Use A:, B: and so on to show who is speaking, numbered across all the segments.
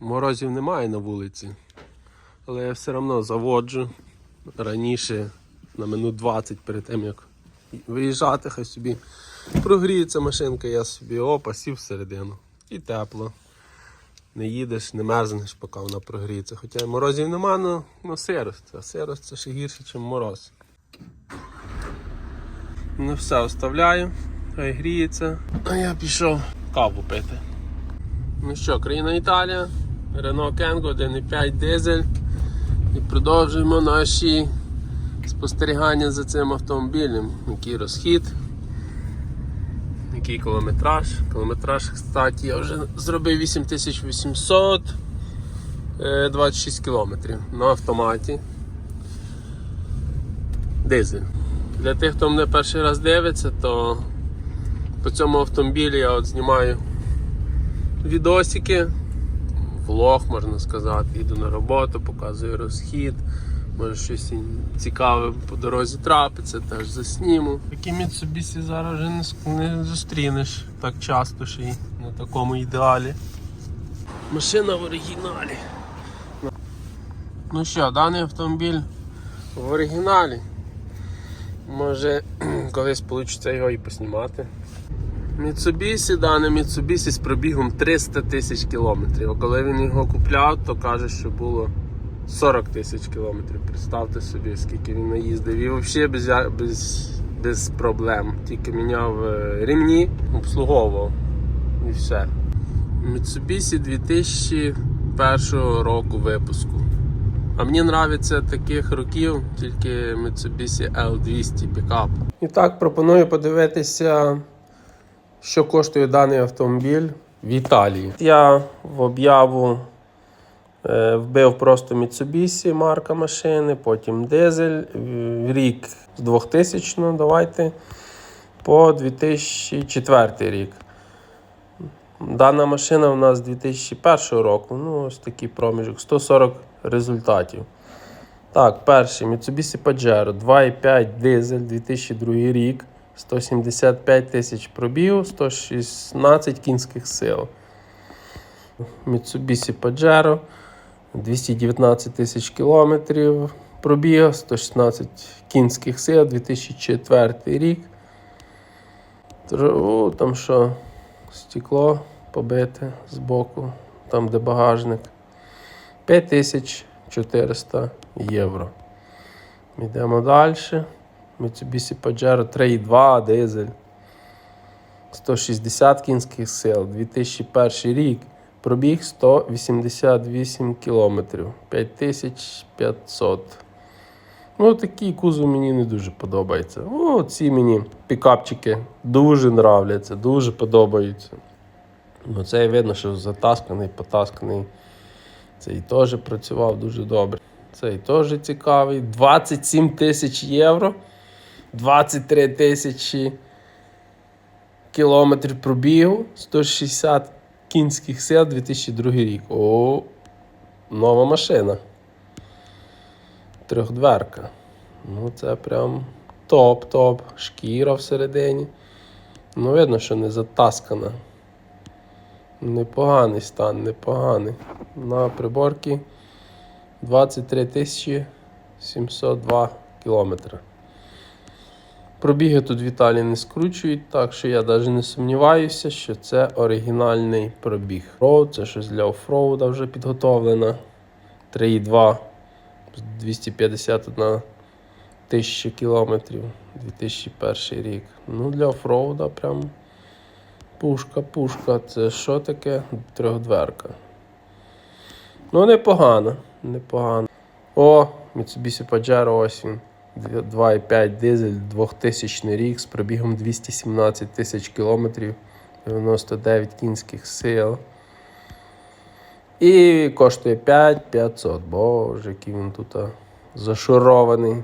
A: Морозів немає на вулиці. Але я все одно заводжу раніше на минут 20 перед тим, як виїжджати, хай собі прогріється машинка, я собі опа, сів всередину. І тепло. Не їдеш, не мерзнеш, поки вона прогріється. Хоча морозів нема, ну, ну сирость. А сирость це ще гірше, ніж мороз. Ну все, оставляю, хай гріється. А я пішов каву пити. Ну що, країна Італія, Renault Kangoo 1.5 дизель. І продовжуємо наші спостерігання за цим автомобілем. Який розхід, який кілометраж. Кілометраж, кстати, я вже зробив 8800 е, 26 кілометрів на автоматі. Дизель. Для тих, хто мене перший раз дивиться, то по цьому автомобілі я от знімаю відосики, влог можна сказати, їду на роботу, показую розхід, може щось цікаве по дорозі трапиться, теж засніму. Такі Mitsubishi зараз вже не зустрінеш так часто ще й на такому ідеалі. Машина в оригіналі. Ну що, даний автомобіль в оригіналі. Може колись вийде його і поснімати. Mitsubishi, дане Mitsubishi з пробігом 300 тисяч кілометрів. Коли він його купляв, то каже, що було 40 тисяч кілометрів. Представте собі, скільки він наїздив. І взагалі без, без, без проблем. Тільки міняв е, ремні, обслуговував і все. Mitsubishi 2001 року випуску. А мені нравиться таких років тільки Mitsubishi L200 пікап. І так пропоную подивитися, що коштує даний автомобіль в Італії. Я в об'яву е, вбив просто Mitsubishi марка машини, потім дизель, рік з 2000 давайте по 2004 рік. Дана машина у нас 2001 року. Ну, ось такий проміжок. 140 результатів. Так, перший Mitsubishi Pajero 2,5 дизель 2002 рік. 175 тисяч пробігу, 116 кінських сил. Mitsubishi Pajero 219 тисяч кілометрів пробіг, 116 кінських сил, 2004 рік. О, там що, стекло побите збоку, там де багажник. 5400 євро. Йдемо далі. Mitsubishi Pajero 3.2 дизель. 160 кінських сил, 2001 рік. Пробіг 188 кілометрів, 5500. Ну, такий кузов мені не дуже подобається. О, ці мені пікапчики дуже нравляться, дуже подобаються. Ну, це видно, що затасканий, потасканий. Цей теж працював дуже добре. Цей теж цікавий. 27 тисяч євро. 23 тисячі кілометрів пробігу, 160 кінських сил 2002 рік. О, нова машина. Трьохдверка. Ну, це прям топ-топ. Шкіра всередині. Ну, видно, що не затаскана. Непоганий стан, непоганий. На приборці 23 тисячі 702 кілометри. Пробіги тут в Італії не скручують, так що я навіть не сумніваюся, що це оригінальний пробіг. Роуд, це щось для офроуда вже підготовлено. 3,2 251 тисяча кілометрів 2001 рік. Ну, для офроуда прям пушка, пушка. Це що таке? Трьохдверка. Ну, непогано, непогано. О, Mitsubishi Pajero ось він. 2,5 дизель, 2000 рік з пробігом 217 тисяч кілометрів, 99 кінських сил. І коштує 5500. Боже, який він тут зашурований.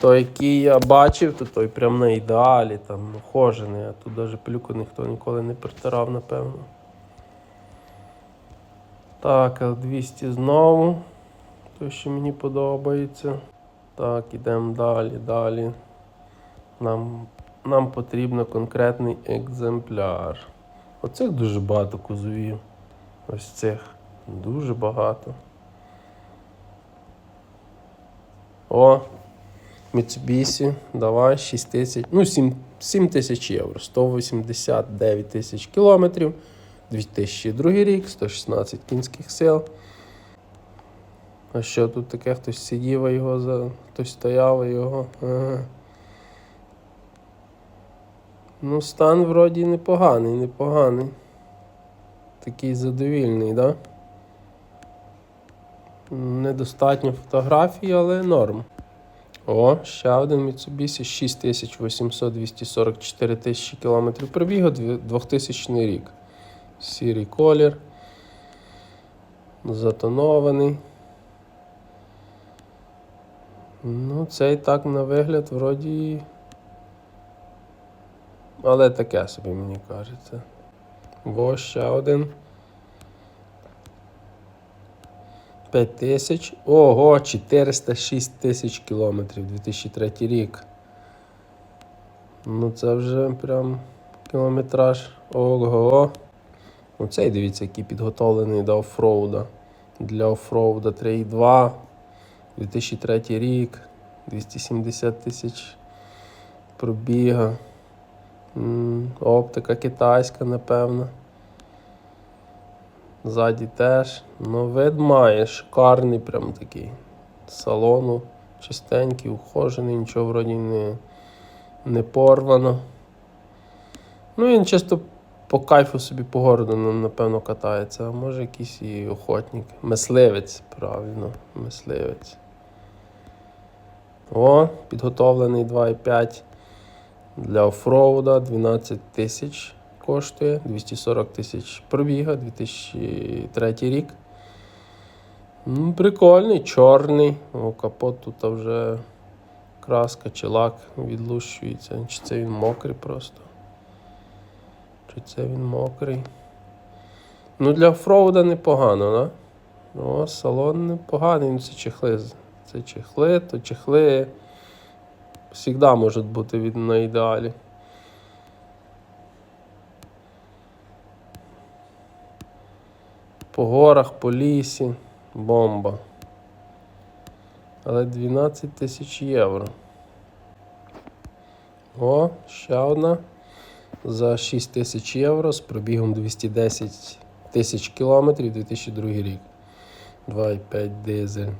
A: Той, який я бачив, то той прям на ідеалі, там ухожений, а тут навіть пилюку ніхто ніколи не притирав, напевно. Так, L200 знову. Той, що мені подобається. Так, ідемо далі, далі. Нам, нам потрібно конкретний екземпляр. Оцих дуже багато кузовів. Ось цих дуже багато. О, Mitsubishi, давай 6 тисяч, ну 7, 7 тисяч євро, 189 тисяч кілометрів, 2002 рік, 116 кінських сил. А що тут таке? Хтось сидів, його за. Хтось стояв, його. Ага. Ну, стан вроді непоганий, непоганий. Такий задовільний, да? Недостатньо фотографій, але норм. О, ще один Mitsubishi 6800 244 тисячі кілометрів пробігу, 2000 рік. Сірий колір. Затонований. Ну, цей так на вигляд вроді. Але таке собі мені кажеться. Во ще один. 5 тисяч. Ого, 406 тисяч кілометрів 2003 рік. Ну це вже прям кілометраж. Ого. Оцей дивіться, який підготовлений до оффроуда. Для оффроуда 3,2. 2003 рік. 270 тисяч пробіга. Оптика китайська, напевно. Ззаді теж. Ну, вид має шикарний, прям такий. Салону чистенький, ухожений, нічого вроді не, не порвано. Ну, він чисто по кайфу собі по городу, ну, напевно, катається. А може якийсь і охотник. Мисливець, правильно, мисливець. О, підготовлений 2,5 для оффроуда 12 тисяч коштує, 240 тисяч пробіга, 2003 рік. М, Прикольний, чорний. О, капот тут вже краска чи лак відлущується. Чи це він мокрий просто? Чи це він мокрий? Ну, для оффроуда непогано, да? О, салон непоганий, ну це чехли. Це чехли, то чехли завжди можуть бути від на ідеалі. По горах, по лісі, бомба. Але 12 тисяч євро. О, ще одна. За 6 тисяч євро з пробігом 210 тисяч кілометрів 2002 рік. 2,5 дизель.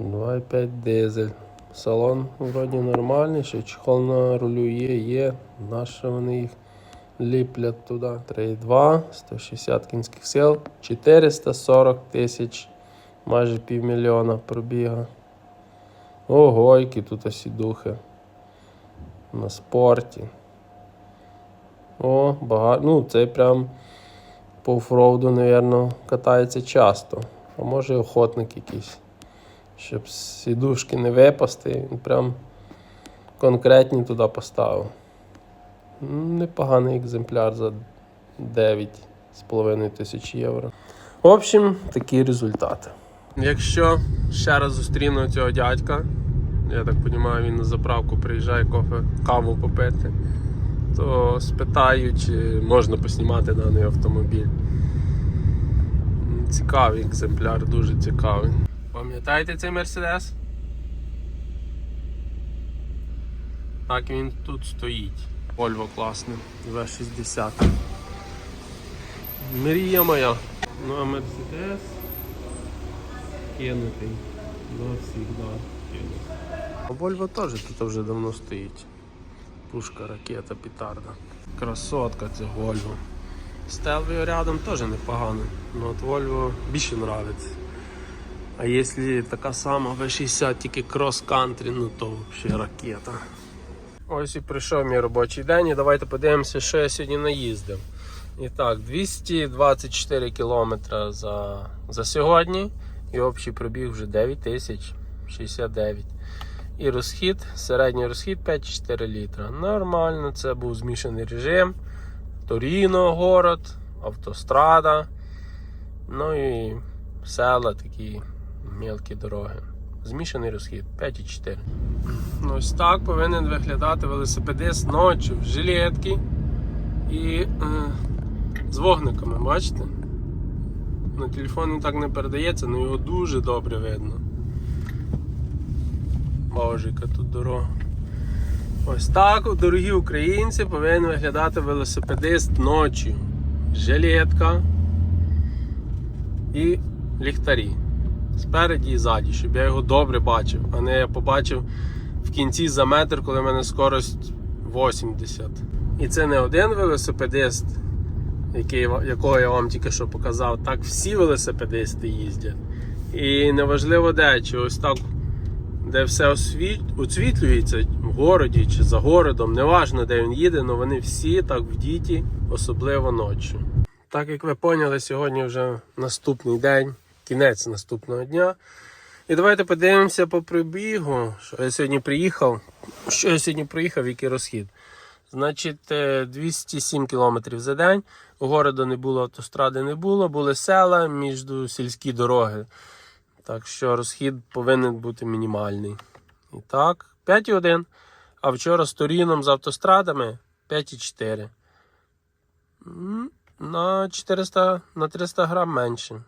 A: 2,5 дизель. Салон вроді нормальний, ще чехол на рулю є, є. Нащо вони їх ліплять туди? 3,2, 160 кінських сил, 440 тисяч, майже півмільйона пробіга. Ого, які тут осідухи. На спорті. О, багато. Ну, цей прям по оффроуду, мабуть, катається часто. А може охотник якийсь. Щоб сідушки не випасти, він прям конкретні туди поставив. Непоганий екземпляр за 9,5 тисяч євро. В общем, такі результати. Якщо ще раз зустріну цього дядька, я так розумію, він на заправку приїжджає кофе, каву попити, то спитаю, чи можна поснімати даний автомобіль. Цікавий екземпляр, дуже цікавий. Пам'ятаєте цей Мерседес? Так він тут стоїть. Volvo класний, V60. Мрія моя. Ну а Мерседес кинутий. Навсігда кинутий. А Volvo теж тут вже давно стоїть. Пушка, ракета, петарда. Красотка це Volvo. Стелвіо рядом теж непогано. Ну от Volvo більше подобається. А якщо така сама V60, тільки крос-кантрі, ну то взагалі ракета. Ось і прийшов мій робочий день. І давайте подивимося, що я сьогодні наїздив. І так, 224 кілометри за, за сьогодні. І общий пробіг вже 9069. І розхід, середній розхід 5-4 літра. Нормально, це був змішаний режим. Торіно, город, автострада. Ну і села такі мілкі дороги. Змішаний розхід 5,4. Ось так повинен виглядати велосипедист ночі в жилетці І е, з вогниками, бачите? На телефон він так не передається, але його дуже добре видно. Боже, яка тут дорога. Ось так, дорогі українці, повинен виглядати велосипедист ночі. Жилетка і ліхтарі. Спереді і ззаді, щоб я його добре бачив, а не я побачив в кінці за метр, коли в мене скорость 80. І це не один велосипедист, який, якого я вам тільки що показав. Так всі велосипедисти їздять. І неважливо де, чи ось так, де все освіт... освітлюється в городі чи за городом, неважно де він їде, але вони всі так в діті, особливо ночі. Так як ви поняли, сьогодні вже наступний день, кінець наступного дня. І давайте подивимося по прибігу, що я сьогодні приїхав. Що я сьогодні приїхав, який розхід. Значить, е, 207 км за день. У городу не було, автостради не було, були села між сільські дороги. Так що розхід повинен бути мінімальний. І так, 5,1. А вчора з Туріном з автострадами 5,4. На 400, на 300 грам менше.